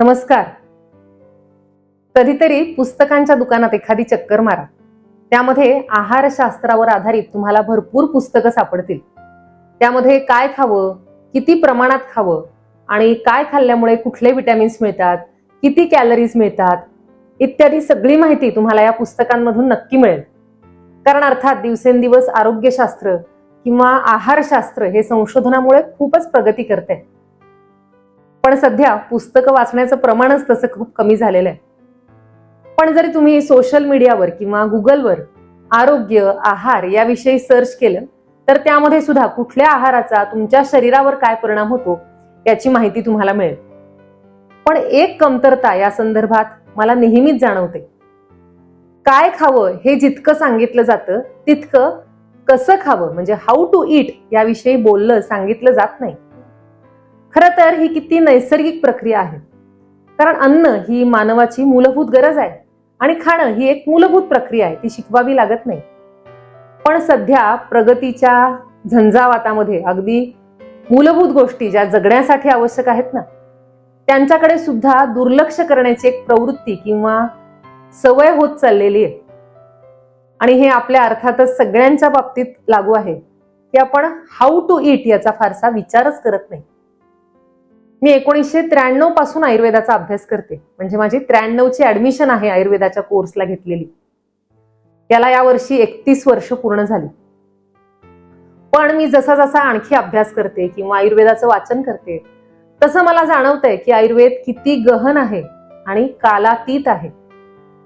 नमस्कार. कधीतरी पुस्तकांच्या दुकानात एखादी चक्कर मारा. त्यामध्ये आहारशास्त्रावर आधारित तुम्हाला भरपूर पुस्तकं सापडतील. त्यामध्ये काय खावं किती प्रमाणात खावं आणि काय खाल्ल्यामुळे कुठले विटॅमिन्स मिळतात किती कॅलरीज मिळतात इत्यादी सगळी माहिती तुम्हाला या पुस्तकांमधून नक्की मिळेल. कारण अर्थात दिवसेंदिवस आरोग्यशास्त्र किंवा आहारशास्त्र हे संशोधनामुळे खूपच प्रगती करते पण सध्या पुस्तकं वाचण्याचं प्रमाणच तसं खूप कमी झालेलं आहे. पण जरी तुम्ही सोशल मीडियावर किंवा गुगलवर आरोग्य आहार याविषयी सर्च केलं तर त्यामध्ये सुद्धा कुठल्या आहाराचा तुमच्या शरीरावर काय परिणाम होतो याची माहिती तुम्हाला मिळेल. पण एक कमतरता या संदर्भात मला नेहमीच जाणवते. काय खावं हे जितकं सांगितलं जातं तितकं कसं खावं म्हणजे हाऊ टू ईट याविषयी बोललं सांगितलं जात नाही. खरं तर ही किती नैसर्गिक प्रक्रिया आहे. कारण अन्न ही मानवाची मूलभूत गरज आहे आणि खाणं ही एक मूलभूत प्रक्रिया आहे ती शिकवावी लागत नाही. पण सध्या प्रगतीच्या झंझावातामध्ये अगदी मूलभूत गोष्टी ज्या जगण्यासाठी आवश्यक आहेत ना त्यांच्याकडे सुद्धा दुर्लक्ष करण्याची एक प्रवृत्ती किंवा सवय होत चाललेली आहे. आणि हे आपल्या अर्थातच सगळ्यांच्या बाबतीत लागू आहे की आपण हाऊ टू ईट याचा फारसा विचारच करत नाही. मी एकोणीसशे त्र्याण्णवपासून आयुर्वेदाचा अभ्यास करते. म्हणजे माझी त्र्याण्णवची ऍडमिशन आहे आयुर्वेदाच्या कोर्सला घेतलेली. याला यावर्षी एकतीस वर्ष पूर्ण झाली. पण मी जसा जसा आणखी अभ्यास करते किंवा आयुर्वेदाचं वाचन करते तसं मला जाणवतंय की आयुर्वेद किती गहन आहे आणि कालातीत आहे.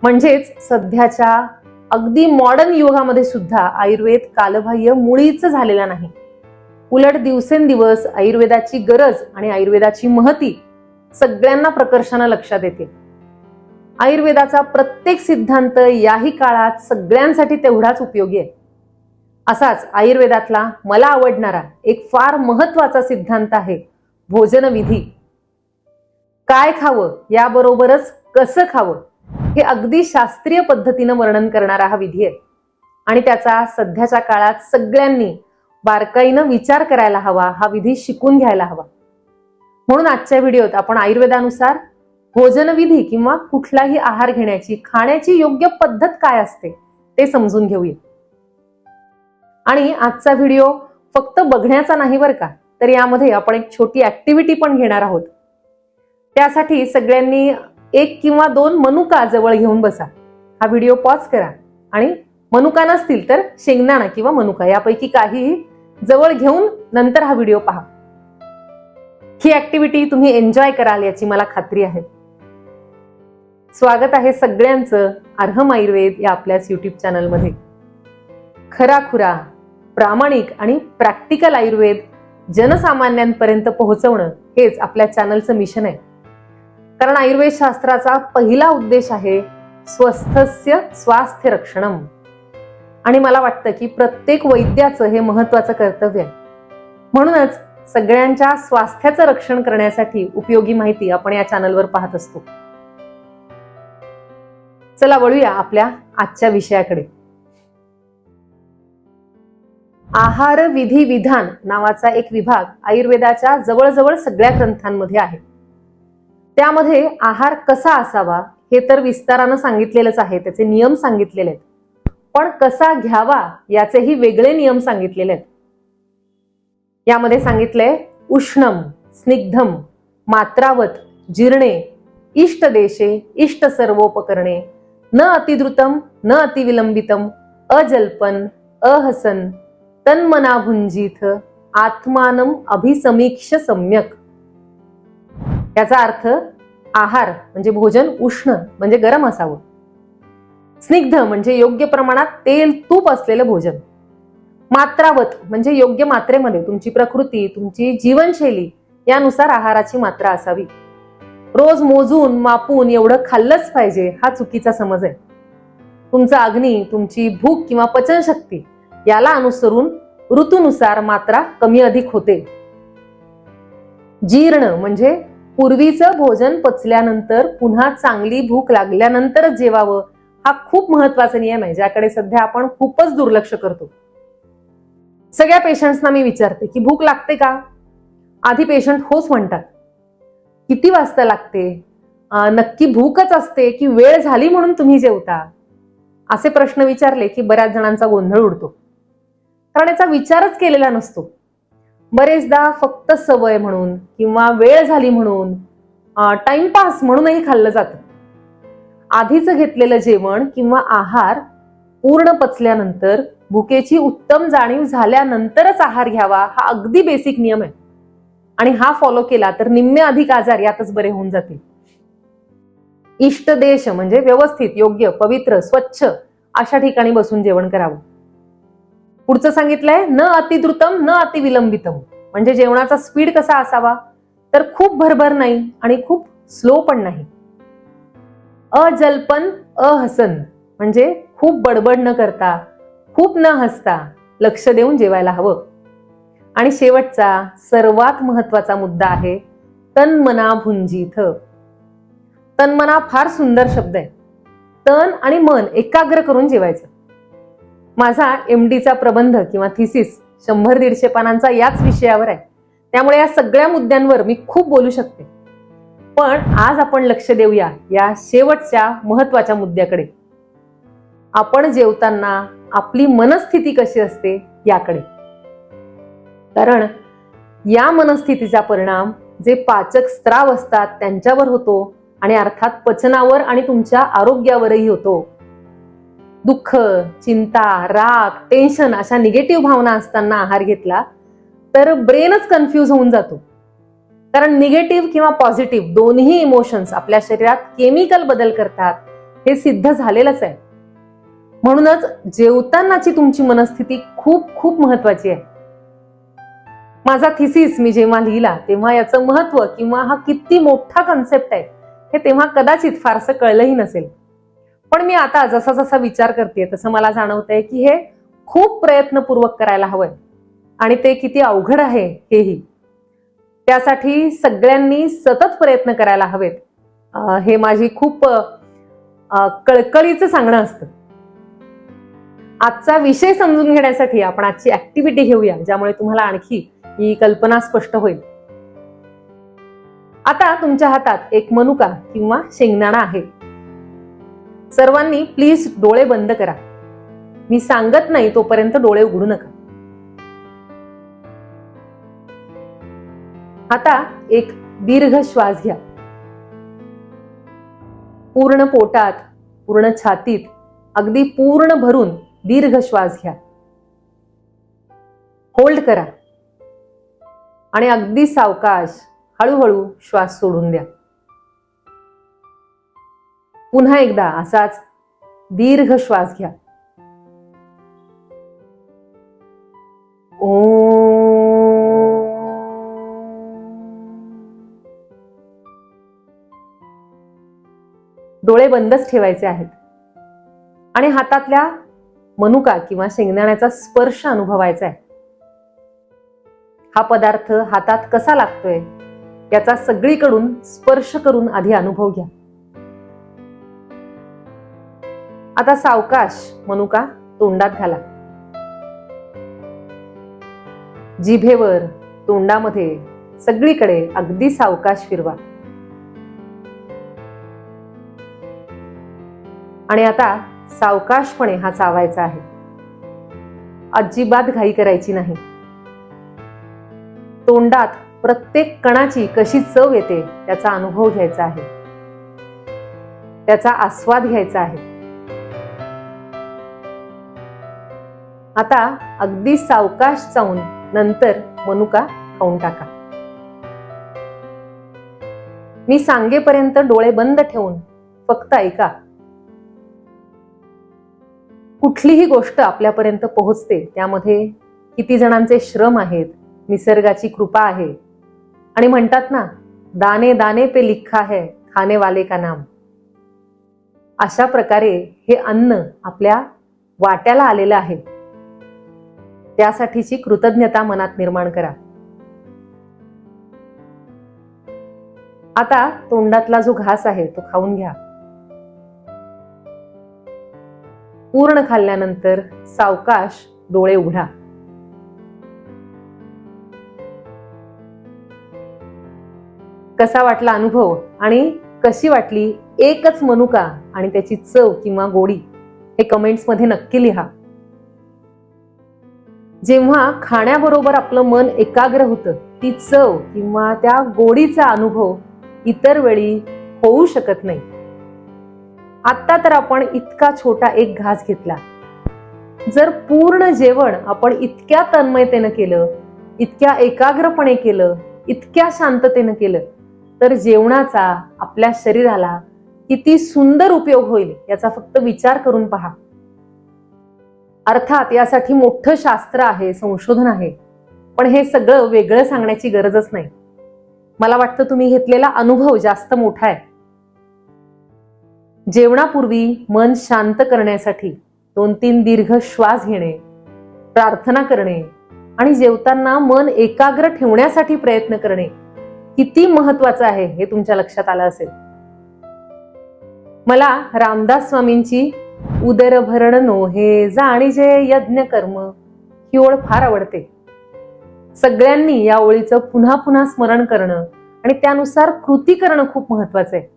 म्हणजेच सध्याच्या अगदी मॉडर्न युगामध्ये सुद्धा आयुर्वेद कालबाह्य मुळीच झालेला नाही. उलट दिवसेंदिवस आयुर्वेदाची गरज आणि आयुर्वेदाची महती सगळ्यांना प्रकर्षानं लक्षात येते. आयुर्वेदाचा प्रत्येक सिद्धांत याही काळात सगळ्यांसाठी तेवढाच उपयोगी आहे. असाच आयुर्वेदातला मला आवडणारा एक फार महत्त्वाचा सिद्धांत आहे भोजनविधी. काय खावं याबरोबरच कसं खावं हे अगदी शास्त्रीय पद्धतीनं वर्णन करणारा हा विधी आहे. आणि त्याचा सध्याच्या काळात सगळ्यांनी बारकाईनं विचार करायला हवा हा विधी शिकून घ्यायला हवा. म्हणून आजच्या व्हिडिओत आपण आयुर्वेदानुसार भोजनविधी किंवा कुठलाही आहार घेण्याची खाण्याची योग्य पद्धत काय असते ते समजून घेऊया. आणि आजचा व्हिडिओ फक्त बघण्याचा नाही बरं का तर यामध्ये आपण एक छोटी ऍक्टिव्हिटी पण घेणार आहोत. त्यासाठी सगळ्यांनी एक किंवा दोन मनुका जवळ घेऊन बसा. हा व्हिडिओ पॉज करा. आणि मनुका नसतील तर शेंगदाणा किंवा मनुका यापैकी काही जवळ घेऊन नंतर हा व्हिडिओ पहा. ही ऍक्टिव्हिटी तुम्ही एन्जॉय कराल याची मला खात्री आहे. स्वागत आहे सगळ्यांचं अर्हम आयुर्वेद या आपल्याच युट्यूब चॅनलमध्ये खराखुरा प्रामाणिक आणि प्रॅक्टिकल आयुर्वेद जनसामान्यांपर्यंत पोहोचवणं हेच आपल्या चॅनलचं मिशन आहे. कारण आयुर्वेद शास्त्राचा पहिला उद्देश आहे स्वस्थस्य स्वास्थ्य रक्षणम आणि मला वाटतं की प्रत्येक वैद्याचं हे महत्वाचं कर्तव्य आहे. म्हणूनच सगळ्यांच्या स्वास्थ्याचं रक्षण करण्यासाठी उपयोगी माहिती आपण या चॅनलवर पाहत असतो. चला वळूया आपल्या आजच्या विषयाकडे. आहार विधी विधान नावाचा एक विभाग आयुर्वेदाच्या जवळजवळ सगळ्या ग्रंथांमध्ये आहे. त्यामध्ये आहार कसा असावा हे तर विस्तारानं सांगितलेलंच आहे त्याचे नियम सांगितलेले आहेत. पण कसा घ्यावा याचेही वेगळे नियम सांगितलेले आहेत. यामध्ये सांगितलंय उष्णम स्निग्धम मात्रावत जीर्णे इष्ट देशे इष्ट सर्वोपकरणे न अतिद्रुतम न अतिविलंबितम अजल्पन अहसन तन्मना भुंजीथ आत्मानम अभिसमीक्ष सम्यक. याचा अर्थ आहार म्हणजे भोजन उष्ण म्हणजे गरम असावं. स्निग्ध म्हणजे योग्य प्रमाणात तेल तूप असलेलं भोजन. मात्रावत म्हणजे योग्य मात्रेमध्ये तुमची प्रकृती तुमची जीवनशैली यानुसार आहाराची मात्रा असावी. रोज मोजून मापून एवढं खाल्लंच पाहिजे हा चुकीचा समज आहे. तुमचा अग्नी तुमची भूक किंवा पचनशक्ती याला अनुसरून ऋतूनुसार मात्रा कमी अधिक होते. जीर्ण म्हणजे पूर्वीचं भोजन पचल्यानंतर पुन्हा चांगली भूक लागल्यानंतरच जेवावं हा खूप महत्त्वाचा नियम आहे ज्याकडे सध्या आपण खूपच दुर्लक्ष करतो. सगळ्या पेशंट्सना मी विचारते की भूक लागते का? आधी पेशंट होच म्हणतात. किती वाजता लागते? नक्की भूकच असते की वेळ झाली म्हणून तुम्ही जेवता? असे प्रश्न विचारले की बऱ्याच जणांचा गोंधळ उडतो. कारण याचा विचारच केलेला नसतो. बरेचदा फक्त सवय म्हणून किंवा वेळ झाली म्हणून टाइमपास म्हणूनही खाल्लं जातं. आधीच घेतलेलं जेवण किंवा आहार पूर्ण पचल्यानंतर भुकेची उत्तम जाणीव झाल्यानंतरच आहार घ्यावा हा अगदी बेसिक नियम आहे. आणि हा फॉलो केला तर निम्मे अधिक आजार यातच बरे होऊन जातील. इष्टदेश म्हणजे व्यवस्थित योग्य पवित्र स्वच्छ अशा ठिकाणी बसून जेवण करावं. पुढचं सांगितलंय न अतिद्रुतम न अतिविलंबितम. म्हणजे जेवणाचा स्पीड कसा असावा? तर खूप भरभर नाही आणि खूप स्लो पण नाही. अजल्पन अहसन. म्हणजे खूप बडबड न करता खूप न हसता लक्ष देऊन जेवायला हवं. आणि शेवटचा सर्वात महत्त्वाचा मुद्दा आहे तन्मना भुंजीथ तन्मना फार सुंदर शब्द आहे. तन आणि मन एकाग्र करून जेवायचं. माझा एमडीचा प्रबंध किंवा थिसिस शंभर दीडशे पानांचा याच विषयावर आहे. त्यामुळे या सगळ्या मुद्द्यांवर मी खूप बोलू शकते. पण आज आपण लक्ष देऊया या शेवटच्या महत्त्वाच्या मुद्द्याकडे. आपण जेवताना आपली मनस्थिती कशी असते याकडे. कारण या मनस्थितीचा परिणाम जे पाचक स्त्राव असतात त्यांच्यावर होतो आणि अर्थात पचनावर आणि तुमच्या आरोग्यावरही होतो. दुःख चिंता राग टेन्शन अशा निगेटिव्ह भावना असताना आहार घेतला तर ब्रेनच कन्फ्यूज होऊन जातो. कारण निगेटिव्ह किंवा पॉझिटिव्ह दोन्ही इमोशन्स आपल्या शरीरात केमिकल बदल करतात हे सिद्ध झालेलंच आहे. म्हणूनच जेवतानाची तुमची मनस्थिती खूप खूप महत्वाची आहे. माझा थिसिस मी जेव्हा लिहिला तेव्हा याचं महत्त्व किंवा हा किती मोठा कन्सेप्ट आहे हे तेव्हा कदाचित फारसं कळलंही नसेल. पण मी आता जसा जसा विचार करते तसं मला जाणवतंय की हे खूप प्रयत्नपूर्वक करायला हवंय. आणि ते किती अवघड आहे हेही. त्यासाठी सगळ्यांनी सतत प्रयत्न करायला हवेत. हे माझी खूप अं, कळकळीचं सांगणं असतं. आजचा विषय समजून घेण्यासाठी आपण आजची ऍक्टिव्हिटी घेऊया ज्यामुळे तुम्हाला आणखी ही कल्पना स्पष्ट होईल. आता तुमच्या हातात एक मनुका किंवा शेंगदाणा आहे. सर्वांनी प्लीज डोळे बंद करा. मी सांगत नाही तोपर्यंत डोळे उघडू नका. आता एक दीर्घ श्वास घ्या. पूर्ण पोटात पूर्ण छातीत अगदी पूर्ण भरून दीर्घ श्वास घ्या. होल्ड करा. आणि अगदी सावकाश हळूहळू श्वास सोडून द्या. पुन्हा एकदा असाच दीर्घ श्वास घ्या. ओ डोळे बंदच ठेवायचे आहेत. आणि हातातल्या मनुका किंवा शेंगदाण्याचा स्पर्श अनुभवायचा आहे. हा पदार्थ हातात कसा लागतोय याचा सगळीकडून स्पर्श करून आधी अनुभव घ्या. आता सावकाश मनुका तोंडात घाला. जिभेवर तोंडामध्ये सगळीकडे अगदी सावकाश फिरवा. आणि आता सावकाशपणे हा चावायचा आहे. अजिबात घाई करायची नाही. तोंडात प्रत्येक कणाची कशी चव येते त्याचा अनुभव घ्यायचा आहे. त्याचा आस्वाद घ्यायचा आहे. आता अगदी सावकाश चावून नंतर मनुका खाऊन टाका. मी सांगेपर्यंत डोळे बंद ठेवून फक्त ऐका कुठलीही गोष्ट आपल्यापर्यंत पोहोचते त्यामध्ये किती जणांचे श्रम आहेत निसर्गाची कृपा आहे. आणि म्हणतात ना दाने दाने पे लिखा है खाने वाले का नाम. अशा प्रकारे हे अन्न आपल्या वाट्याला आलेलं आहे. त्यासाठीची कृतज्ञता मनात निर्माण करा. आता तोंडातला जो घास आहे तो खाऊन घ्या. पूर्ण खाल्ल्यानंतर सावकाश डोळे उघडा. कसा वाटला अनुभव आणि कशी वाटली एकच मनुका आणि त्याची चव किंवा गोडी हे कमेंट्समध्ये नक्की लिहा. जेव्हा खाण्याबरोबर आपलं मन एकाग्र होतं ती चव किंवा त्या गोडीचा अनुभव इतर वेळी होऊ शकत नाही. आता तर आपण इतका छोटा एक घास घेतला. जर पूर्ण जेवण आपण इतक्या तन्मयतेनं केलं इतक्या एकाग्रपणे केलं इतक्या शांततेनं केलं तर जेवणाचा आपल्या शरीराला किती सुंदर उपयोग होईल याचा फक्त विचार करून पहा. अर्थात यासाठी मोठं शास्त्र आहे संशोधन आहे पण हे सगळं वेगळं सांगण्याची गरजच नाही. मला वाटतं तुम्ही घेतलेला अनुभव जास्त मोठा आहे. जेवणापूर्वी मन शांत करण्यासाठी दोन तीन दीर्घ श्वास घेणे प्रार्थना करणे आणि जेवताना मन एकाग्र ठेवण्यासाठी प्रयत्न करणे किती महत्वाचं आहे हे तुमच्या लक्षात आलं असेल. मला रामदास स्वामींची उदरभरण नोहे जाणी जे यज्ञ कर्म ही ओळ फार आवडते. सगळ्यांनी या ओळीचं पुन्हा पुन्हा स्मरण करणं आणि त्यानुसार कृती करणं खूप महत्वाचं आहे.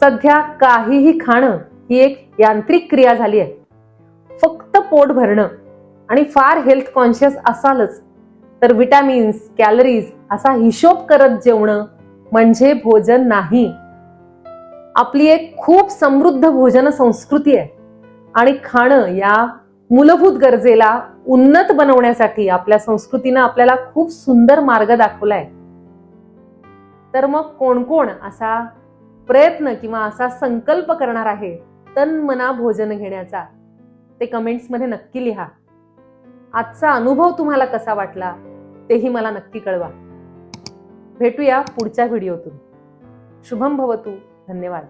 सध्या काहीही खाणं ही एक यांत्रिक क्रिया झाली आहे. फक्त पोट भरणं आणि फार हेल्थ कॉन्शियस असालच तर विटॅमिन्स कॅलरीज असा हिशोब करत जेवणं म्हणजे भोजन नाही. आपली एक खूप समृद्ध भोजन संस्कृती आहे आणि खाणं या मूलभूत गरजेला उन्नत बनवण्यासाठी आपल्या संस्कृतीनं आपल्याला खूप सुंदर मार्ग दाखवलाय. तर मग कोण कोण असा प्रयत्न किंवा असा संकल्प करणार आहे तन मना भोजन घेण्याचा. ते कमेंट्समध्ये नक्की लिहा. आजचा अनुभव तुम्हाला कसा वाटला तेही मला नक्की कळवा. भेटूया पुढच्या व्हिडिओतून. शुभम भवतू. धन्यवाद.